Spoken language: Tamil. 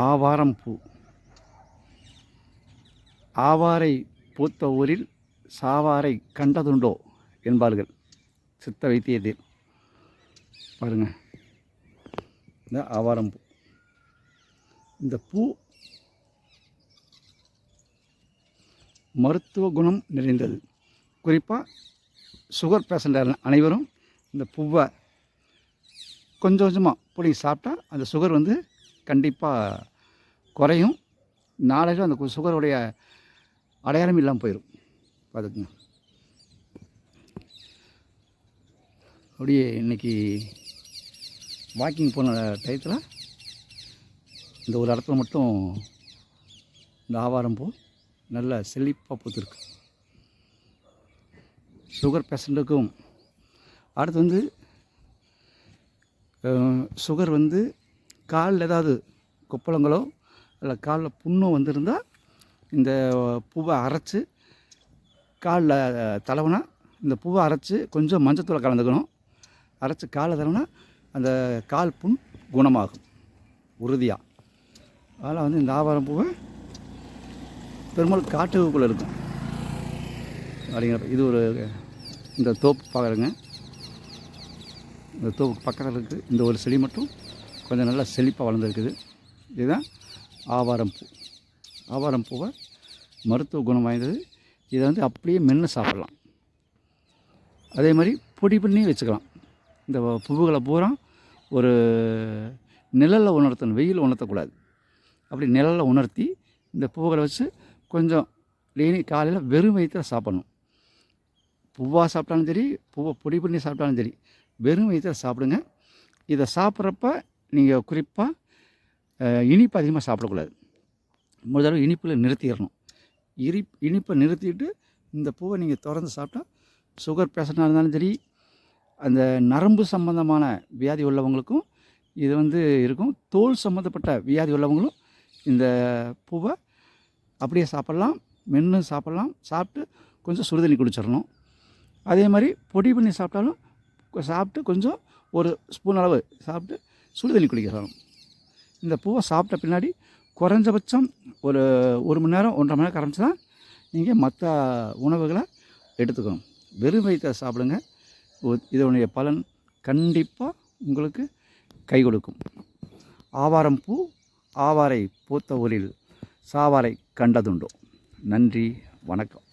ஆவாரம் பூ. ஆவாரை பூத்த ஊரில் சாவாரை கண்டதுண்டோ என்பார்கள். சித்த வைத்தியத்தில் பாருங்க. இந்த ஆவாரம் பூ. இந்த பூ மருத்துவ குணம் நிறைந்தது. குறிப்பாக சுகர் பேஷண்ட் அனைவரும் இந்த பூவை கொஞ்சம் கொஞ்சமாக பிடிங்கி சாப்பிட்டா அந்த சுகர் வந்து கண்டிப்பாக குறையும். நாளைக்கு அந்த சுகருடைய அடையாளம் இல்லாமல் போயிடும் பார்த்துக்குங்க அப்படியே இன்னைக்கு வாக்கிங் போன டயத்தில் இந்த ஒரு இடத்துல மட்டும் இந்த ஆவாரம் பூ நல்ல செழிப்பாக பூத்துருக்கு. சுகர் பேஷண்ட்டுக்கும் அடுத்து வந்து சுகர் வந்து காலில் ஏதாவது கொப்பளங்களோ இல்லை காலில் புண்ணோ வந்திருந்தால் இந்த பூவை அரைச்சி காலில் தடவுனா இந்த பூவை அரைச்சி கொஞ்சம் மஞ்சத்தூளை கலந்துக்கணும். அரைச்சி காலில் தடவுனா அந்த கால் புண் குணமாகும். உறுதியாக அதனால் வந்து இந்த ஆவாரம் பூவை பெரும்பாலும் காட்டுக்குள்ளே இருக்கும். அப்படிங்கிற இது ஒரு இந்த தோப்பு பார்க்குறேங்க இந்த தோப்பு பக்கத்தில் இருக்குது இந்த ஒரு செடி மட்டும் கொஞ்சம் நல்லா செழிப்பாக வளர்ந்துருக்குது. இதுதான் ஆவாரம் பூ. ஆவாரம் பூவை மருத்துவ குணம் வாய்ந்தது. இதை வந்து அப்படியே மென்று சாப்பிட்லாம். அதே மாதிரி பொடி பண்ணி வச்சுக்கலாம். இந்த பூவுகளை பூரா ஒரு நிழலில் உணர்த்தணும். வெயில் உணர்த்தக்கூடாது. அப்படி நிழலில் உணர்த்தி இந்த பூவுகளை வச்சு கொஞ்சம் டெய்லி காலையில் வெறும் வயிற்றில் சாப்பிடணும். பூவாக சாப்பிட்டாலும் சரி பூவை பொடி பண்ணி சாப்பிட்டாலும் சரி வெறும் வயிற்றில் சாப்பிடுங்க. இதை சாப்பிட்றப்ப நீங்கள் குறிப்பாக இனிப்பு அதிகமாக சாப்பிடக்கூடாது. ஒரு தடவை இனிப்பில் நிறுத்திடணும். இனி இனிப்பை நிறுத்திட்டு இந்த பூவை நீங்கள் திறந்து சாப்பிட்டா சுகர் பேஷண்ட்டாக இருந்தாலும் சரி அந்த நரம்பு சம்பந்தமான வியாதி உள்ளவங்களுக்கும் இது வந்து இருக்கும். தோல் சம்மந்தப்பட்ட வியாதி உள்ளவங்களும் இந்த பூவை அப்படியே சாப்பிட்லாம். மென்று சாப்பிட்லாம். சாப்பிட்டு கொஞ்சம் சுடுதண்ணி குடிச்சிடணும். அதே மாதிரி பொடி பண்ணி சாப்பிட்டாலும் சாப்பிட்டு கொஞ்சம் ஒரு ஸ்பூன் அளவு சாப்பிட்டு சுடுதண்ணி குடிக்கலாம் இந்த பூவை சாப்பிட்ட பின்னாடி குறைஞ்சபட்சம் ஒரு ஒரு மணி நேரம் ஒன்றரை மணி நேரம் கரைஞ்சி தான் நீங்கள் மற்ற உணவுகளை எடுத்துக்கணும். வெறும் வயிற்றை சாப்பிடுங்க. இதனுடைய பலன் கண்டிப்பாக உங்களுக்கு கை கொடுக்கும். ஆவாரம் பூ ஆவாரை பூத்த ஊரில் சாவாரை கண்டதுண்டோ. நன்றி வணக்கம்.